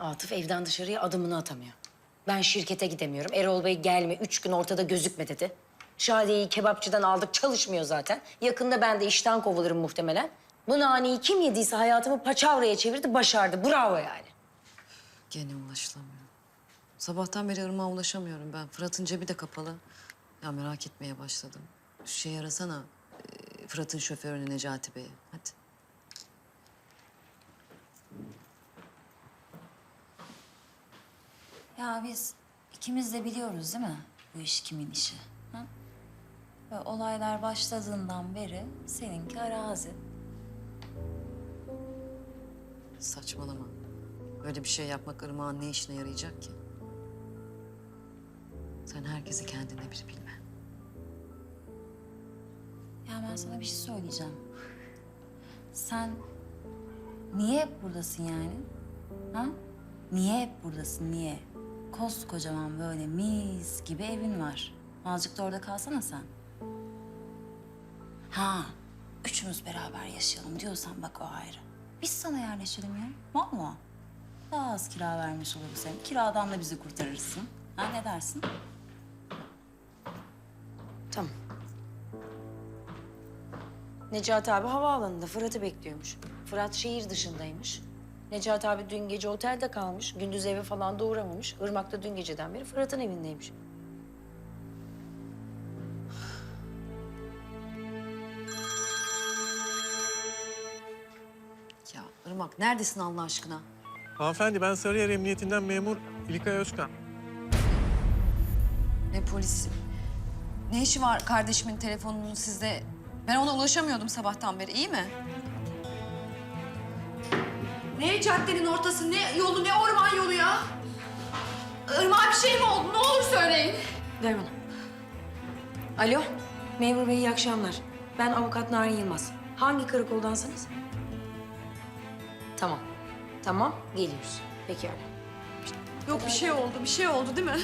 Atıf evden dışarıya adımını atamıyor. Ben şirkete gidemiyorum. Erol Bey gelme, üç gün ortada gözükme dedi. Şadiye'yi kebapçıdan aldık, çalışmıyor zaten. Yakında ben de işten kovulurum muhtemelen. Bu naneyi kim yediyse hayatımı paçavraya çevirdi, başardı. Bravo yani. Gene ulaşılamıyor. Sabahtan beri ırmağa ulaşamıyorum ben. Fırat'ın cebi de kapalı. Ya merak etmeye başladım. Şu şey arasana. e, Fırat'ın şoförünü Necati Bey'i. Hadi. Ya biz ikimiz de biliyoruz değil mi bu iş kimin işi? Ha? Ve olaylar başladığından beri seninki arazi. Saçmalama. Böyle bir şey yapmak ırmağın ne işine yarayacak ki? Sen herkesi kendine bir bilme. Ya ben sana bir şey söyleyeceğim. Sen niye hep buradasın yani? Ha? Niye hep buradasın, niye? Koskocaman böyle mis gibi evin var. Azıcık da orada kalsana sen. Ha, üçümüz beraber yaşayalım diyorsan bak o ayrı. Biz sana yerleşelim ya. Valla. Daha az kira vermiş oluruz hem. Kiradan da bizi kurtarırsın. Ha ne dersin? Tamam. Necati abi havaalanında Fırat'ı bekliyormuş. Fırat şehir dışındaymış. Necati abi dün gece otelde kalmış. Gündüz eve falan da uğramamış. Irmak da dün geceden beri Fırat'ın evindeymiş. Ya Irmak neredesin Allah aşkına? Hanımefendi ben Sarıyer Emniyetinden memur İlkay Özkan. Ne polisi? Ne işi var kardeşimin telefonunun sizde? Ben ona ulaşamıyordum sabahtan beri, iyi mi? Ne caddenin ortası, ne yolu, ne orman yolu ya? Irmağa bir şey mi oldu? Ne olur söyleyin. Ver bana. Alo, memur bey iyi akşamlar. Ben avukat Narin Yılmaz. Hangi karakoldansınız? Tamam. Tamam, geliyoruz. Peki öyle. Yok bir şey oldu, bir şey oldu değil mi?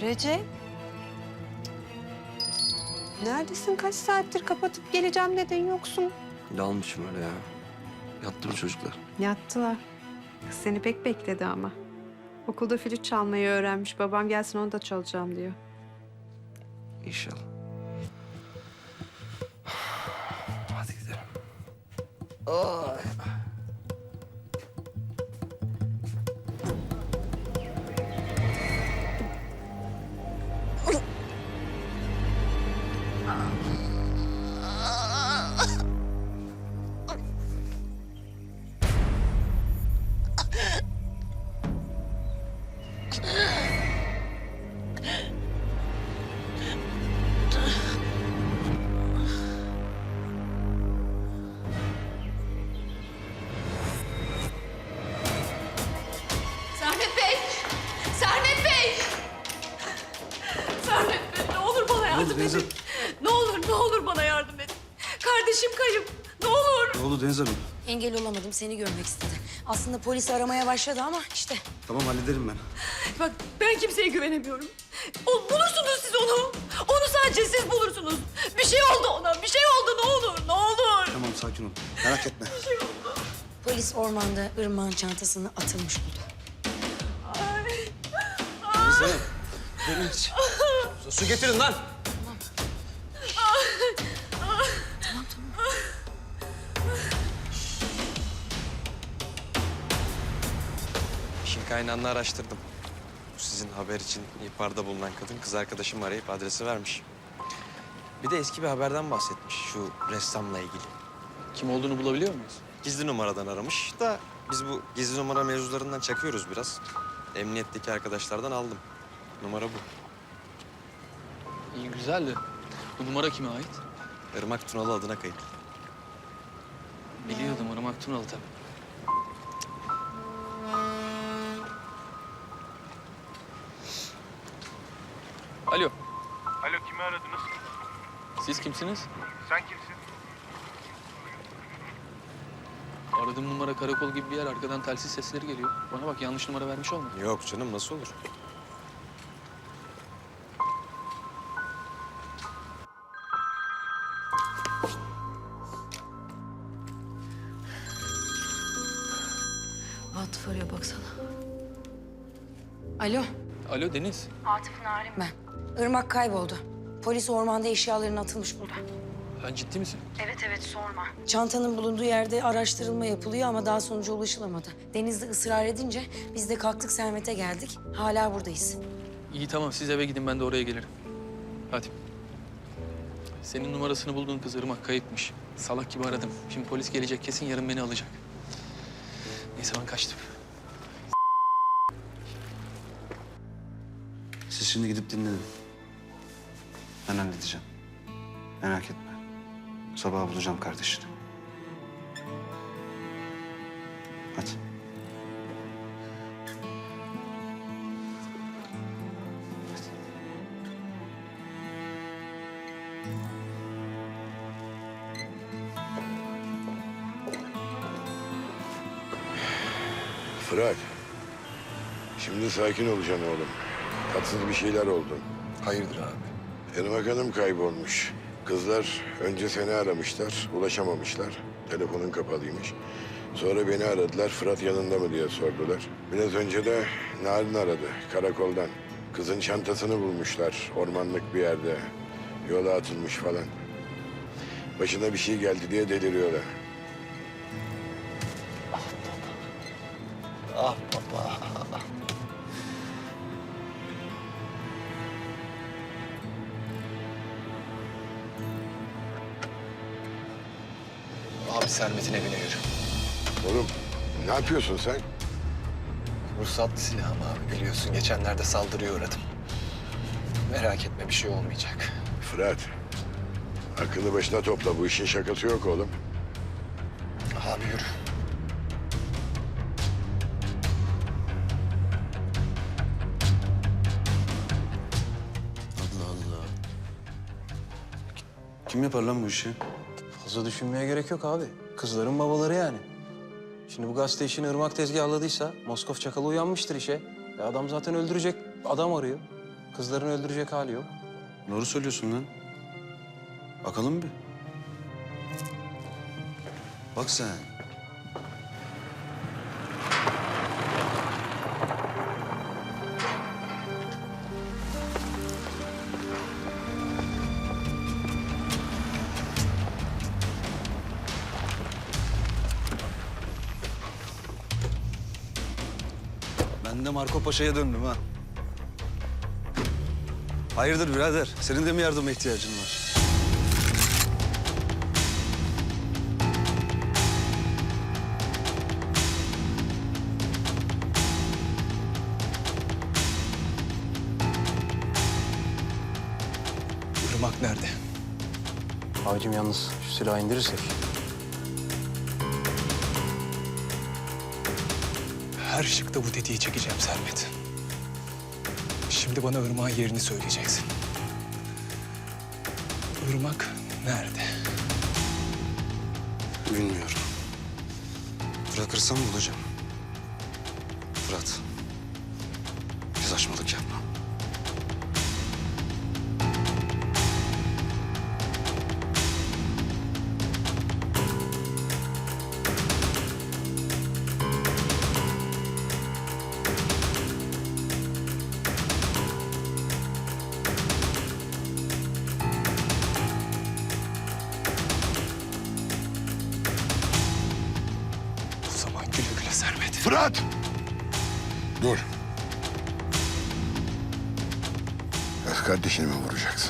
Recep. Neredesin? Kaç saattir kapatıp geleceğim dedin yoksun. Dalmışım öyle ya. Yattı mı çocuklar? Yattılar. Kız seni pek bekledi ama. Okulda flüt çalmayı öğrenmiş. Babam gelsin onu da çalacağım diyor. İnşallah. Hadi gidelim. Sermet Kardeşim kayıp. Ne olur. Ne oldu Deniz Hanım? Engel olamadım, seni görmek istedi. Aslında polis aramaya başladı ama işte Tamam hallederim ben. Bak ben kimseye güvenemiyorum. O, bulursunuz siz onu. Onu sadece siz bulursunuz. Bir şey oldu ona. Bir şey oldu ne olur. Ne olur. Tamam sakin ol. Merak etme. polis ormanda ırmağın çantasını atılmış buldu. Deniz Hanım. Deniz. Su getirin lan. Kaynağını araştırdım. Bu sizin haber için ihbarda bulunan kadın kız arkadaşım arayıp adresi vermiş. Bir de eski bir haberden bahsetmiş şu ressamla ilgili. Kim olduğunu bulabiliyor muyuz? Gizli numaradan aramış da biz bu gizli numara mevzularından çakıyoruz biraz. Emniyetteki arkadaşlardan aldım. Numara bu. İyi güzel de bu numara kime ait? Irmak Tunalı adına kayıtlı. Biliyordum Irmak Tunalı tabii. Siz kimsiniz? Sen kimsin? Aradığım numara karakol gibi bir yer. Arkadan telsiz sesleri geliyor. Bana bak yanlış numara vermiş olma. Yok canım nasıl olur? Atıf arıyor baksana. Alo, Alo Deniz. ben. Irmak kayboldu. Polis ormanda eşyalarını atılmış burada. Sen ciddi misin? Çantanın bulunduğu yerde araştırılma yapılıyor ama daha sonuca ulaşılamadı. Deniz de ısrar edince biz de kalktık Sermet'e geldik. Hala buradayız. İyi tamam siz eve gidin ben de oraya gelirim. Hadi. Senin numarasını bulduğun kız Irmak kayıpmış. Salak gibi aradım. Şimdi polis gelecek kesin yarın beni alacak. Neyse ben kaçtım. Siz şimdi gidip dinlenin. Ben halledeceğim. Merak etme. Sabah bulacağım kardeşini. Hadi. Fırat. Şimdi sakin olacaksın oğlum. Tatsız bir şeyler oldu. Hayırdır abi? Irmak Hanım kaybolmuş. Kızlar önce seni aramışlar, ulaşamamışlar. Telefonun kapalıymış. Sonra beni aradılar, Fırat yanında mı diye sordular. Biraz önce de Narin aradı, karakoldan. Kızın çantasını bulmuşlar, ormanlık bir yerde. Yola atılmış falan. Başına bir şey geldi diye deliriyorlar. Abi Sermet'in evine yürü. Oğlum, ne yapıyorsun sen? Ruhsatlı silahım abi biliyorsun. Geçenlerde saldırıya uğradım. Merak etme bir şey olmayacak. Fırat, aklını başına topla. Bu işin şakası yok oğlum. Abi yürü. Allah Allah. Kim yapar lan bu işi? Fazla düşünmeye gerek yok abi. Kızların babaları yani. Şimdi bu gazete işini Irmak tezgahladıysa Moskov çakalı uyanmıştır işe. E adam zaten öldürecek adam arıyor. Kızların öldürecek hali yok. Doğru söylüyorsun lan. Bakalım bir. Bak sen. de Marco Paşa'ya döndüm ha. Hayırdır birader? Senin de mi yardıma ihtiyacın var? Irmak nerede? Abicim yalnız şu silahı indirirsek. Her şıkta bu tetiği çekeceğim Sermet. Şimdi bana Irmak'ın yerini söyleyeceksin. Irmak nerede? Bilmiyorum. Bırakırsam bulacağım. Fırat. Fırat! Dur. Kız kardeşini mi vuracaksın?